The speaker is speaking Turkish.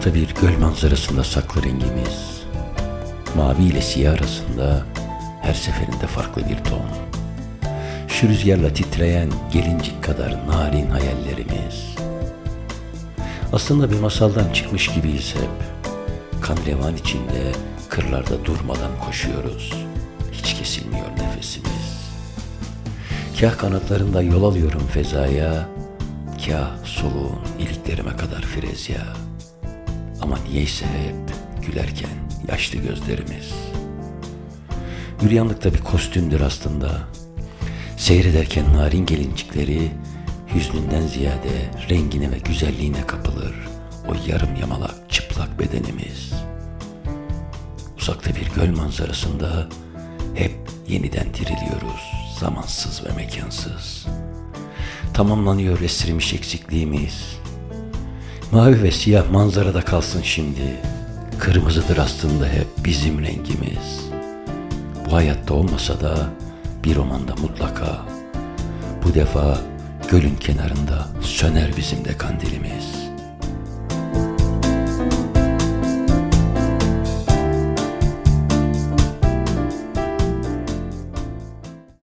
Uzakta bir göl manzarasında saklı rengimiz. Mavi ile siyah arasında her seferinde farklı bir ton. Şu rüzgarla titreyen gelincik kadar narin hayallerimiz. Aslında bir masaldan çıkmış gibiyiz hep. Kan revan içinde kırlarda durmadan koşuyoruz. Hiç kesilmiyor nefesimiz. Kah kanatlarında yol alıyorum fezaya, kah soluğun iliklerime kadar frezya. Ama niyeyse hep gülerken yaşlı gözlerimiz. Yürüyanlık da bir kostümdür aslında. Seyrederken narin gelincikleri hüznünden ziyade rengine ve güzelliğine kapılır. O yarım yamalak çıplak bedenimiz. Uzakta bir göl manzarasında hep yeniden diriliyoruz. Zamansız ve mekansız. Tamamlanıyor esrimiş eksikliğimiz. Mavi ve siyah manzarada kalsın şimdi. Kırmızıdır aslında hep bizim rengimiz. Bu hayatta olmasa da bir romanda mutlaka. Bu defa gölün kenarında söner bizim de kandilimiz.''